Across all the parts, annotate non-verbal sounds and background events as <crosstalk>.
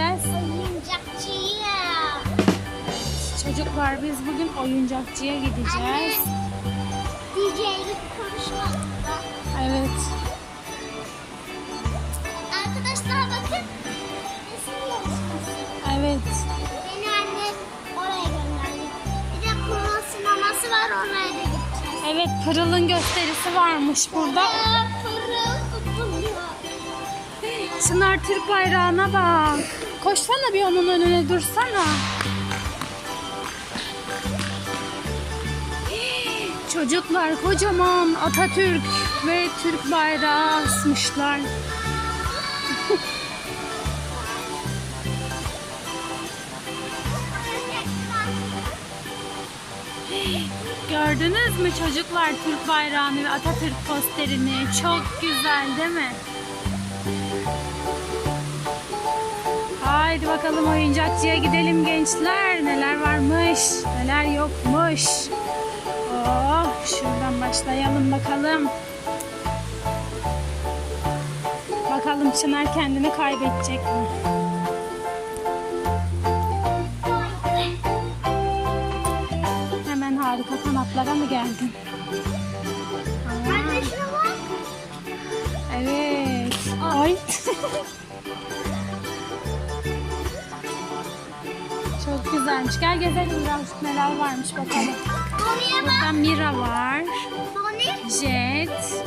gideceğiz? Oyuncakçıyım. Çocuklar biz bugün oyuncakçıya gideceğiz. DJ'lik konuşmalarında. Evet. Arkadaşlar bakın. Resim yarışması. Evet. Beni annem oraya gönderdi. Bir de kurulu sineması var oraya da gideceğiz. Evet Pırıl'ın gösterisi varmış burada. Aa, Pırıl tutuluyor. Çınar Türk bayrağına bak. Koşsana bir onun önüne dursana. Çocuklar kocaman Atatürk ve Türk bayrağı asmışlar. Gördünüz mü çocuklar Türk bayrağını ve Atatürk posterini? Çok güzel değil mi? Haydi bakalım oyuncakçıya gidelim gençler. Neler varmış, neler yokmuş. Oh, şuradan başlayalım bakalım. Bakalım Çınar kendini kaybedecek mi? Hemen harika kanatlara mı geldin? Anne şuna bak. evet. Ay. <laughs> güzelmiş. Gel gezelim birazcık neler varmış bakalım. Burada Mira var. Jet.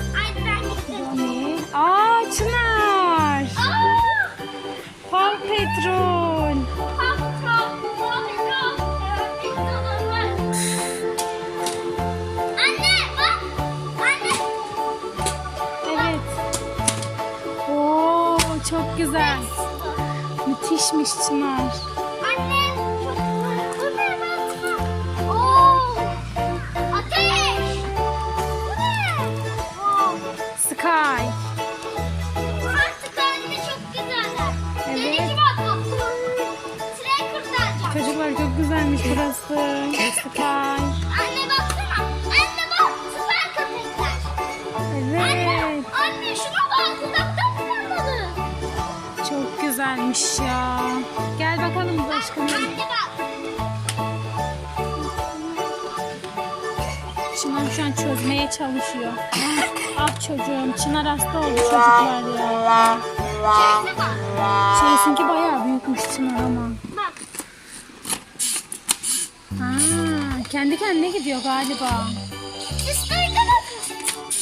Bonnie. Aa Çınar. Aa! Paw Patrol. Evet. Oo çok güzel. Müthişmiş Çınar. Sky. Anne baksana. Anne bak. Süper köpekler. Anne. Evet. Anne şuna bak. Uzaktan fırladı. Çok güzelmiş ya. Gel bakalım başka ne? Anne bak. Çınar şu an çözmeye çalışıyor. ah çocuğum. Çınar hasta oldu çocuklar ya. Şeysinki bayağı büyükmüş Çınar ama. Bak. Ha, kendi kendine gidiyor galiba.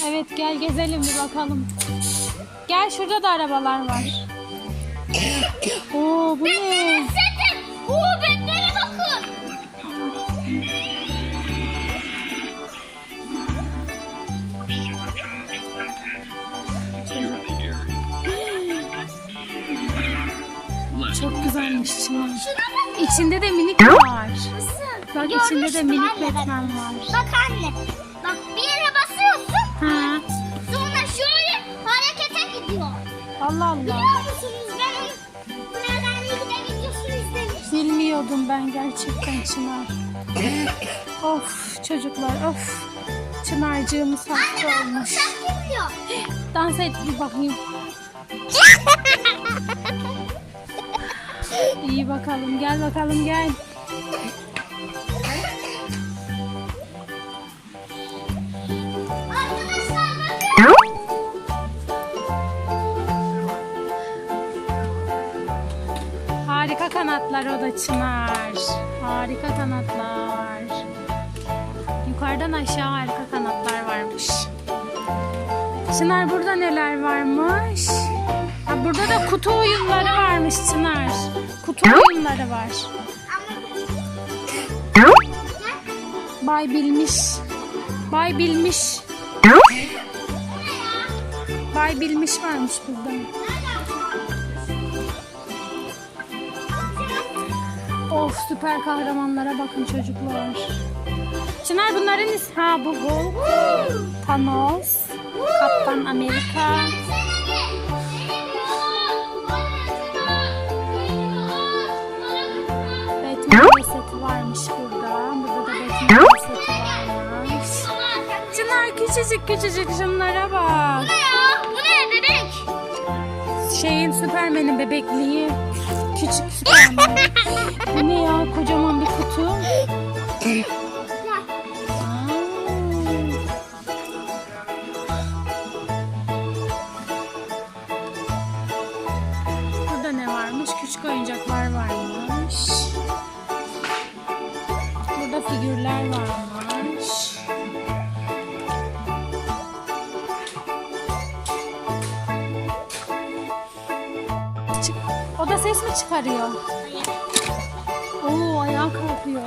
Evet gel gezelim bir bakalım. Gel şurada da arabalar var. Oo bu ne? Oo beklere bakın. Çok güzelmiş bak. İçinde de minik var. Bak Görmüştüm içinde de minik anne ben. Batman var. Bak anne. Bak bir yere basıyorsun. Ha. Sonra şöyle harekete gidiyor. Allah Allah. Biliyor musunuz ben onu nereden ilgili videosunu izlemiştim. Bilmiyordum ben gerçekten Çınar. of çocuklar of. Çınarcığımız Anne hasta bak olmuş. uçak gidiyor. Dans et bir bakayım. <laughs> İyi bakalım gel bakalım gel. Kanatlar o da Çınar. Harika kanatlar. Yukarıdan aşağı harika kanatlar varmış. Çınar burada neler varmış? Ha, burada da kutu oyunları varmış Çınar. Kutu oyunları var. Bay Bilmiş. Bay Bilmiş. Bay Bilmiş varmış burada. Of süper kahramanlara bakın çocuklar. Çınar bunların is ha bu Hulk, Thanos, Kaptan Amerika, Batman seti varmış burada. Burada da Batman seti varmış. Çınar küçücük küçücük şunlara bak. Bu ne ya? Bu ne bebek? şeyin Süpermen'in bebekliği. Küçük Süpermen. Bu ne ya kocaman bir kutu. Burada ne varmış? Küçük oyuncaklar varmış. Burada figürler varmış. Ses mi çıkarıyor? Oo ayağı kalkıyor.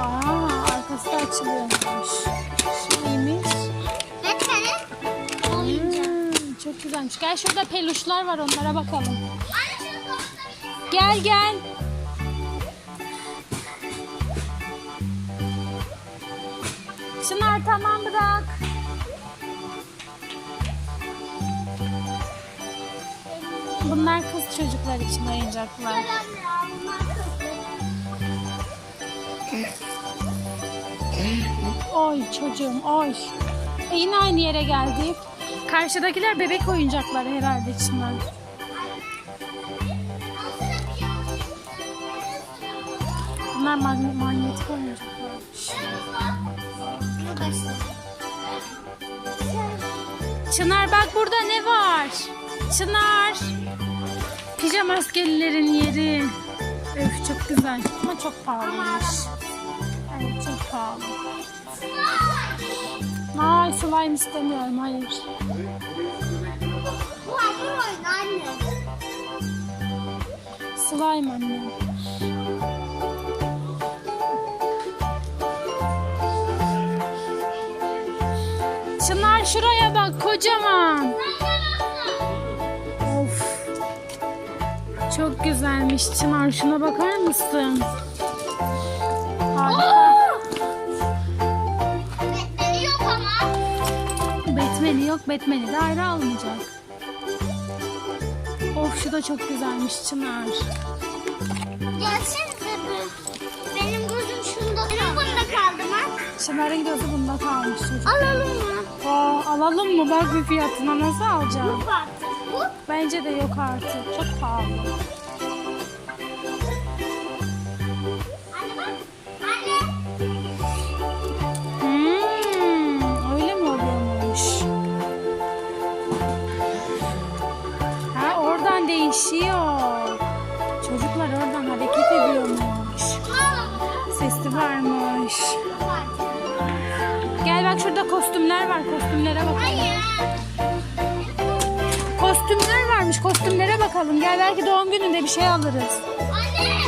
Aa arkası da açılıyormuş. Oyuncağı. Hmm, çok güzelmiş. Gel şurada peluşlar var onlara bakalım. Gel gel. Çınar tamam bırak. Çocuklar için oyuncaklar. Oy çocuğum oy. E yine aynı yere geldik. Karşıdakiler bebek oyuncakları herhalde Çınar. Bunlar mag- manyetik oyuncaklarmış. Çınar bak burada ne var? Çınar. Pijama askerilerin yeri. Öf çok güzel ama çok pahalıymış. Evet çok pahalı. Ay slime istemiyorum hayır. Bu hamur oyunu anne. Slime anne. Çınar şuraya bak kocaman. Çok güzelmiş Çınar şuna bakar mısın? Harika. Batman'i yok ama. Batman'i yok Batman'i de ayrı almayacak. Of şu da çok güzelmiş Çınar. Gelsene be. Benim gözüm şunda kaldı. Benim bunda kaldı bak. Çınar'ın gözü bunda kalmış çocuk. Alalım mı? Aa, alalım mı? Bak bir fiyatına nasıl alacağım? Bu artık. Bu. Bence de yok artık. Çok pahalı. Anne bak. Anne. Hmm, öyle mi oluyormuş? Ha oradan değişiyor. Çocuklar oradan hareket ediyormuş. Sesi varmış. Gel bak şurada kostümler var. Kostümlere bakalım. Hayır. Kostümler varmış. Kostümlere bakalım. Gel belki doğum gününde bir şey alırız. Anne.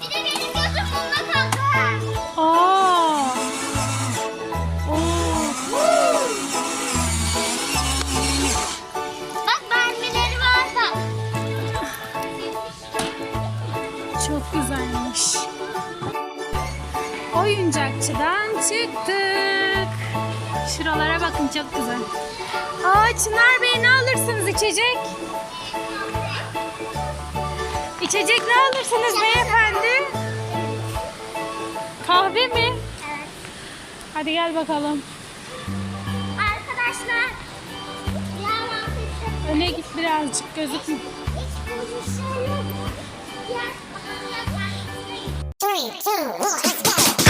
Bir de benim gözüm bunda kaldı. Aa. Oo. Bak mermileri var bak. Çok güzelmiş. Oyuncakçıdan çıktık. Bakın çok güzel. Aa Çınar Bey ne alırsınız içecek? İçecek ne alırsınız beyefendi? Kahve mi? Evet. Hadi gel bakalım. Arkadaşlar. Öne git birazcık gözükmüyor. Şey. Three, two, one, let's go.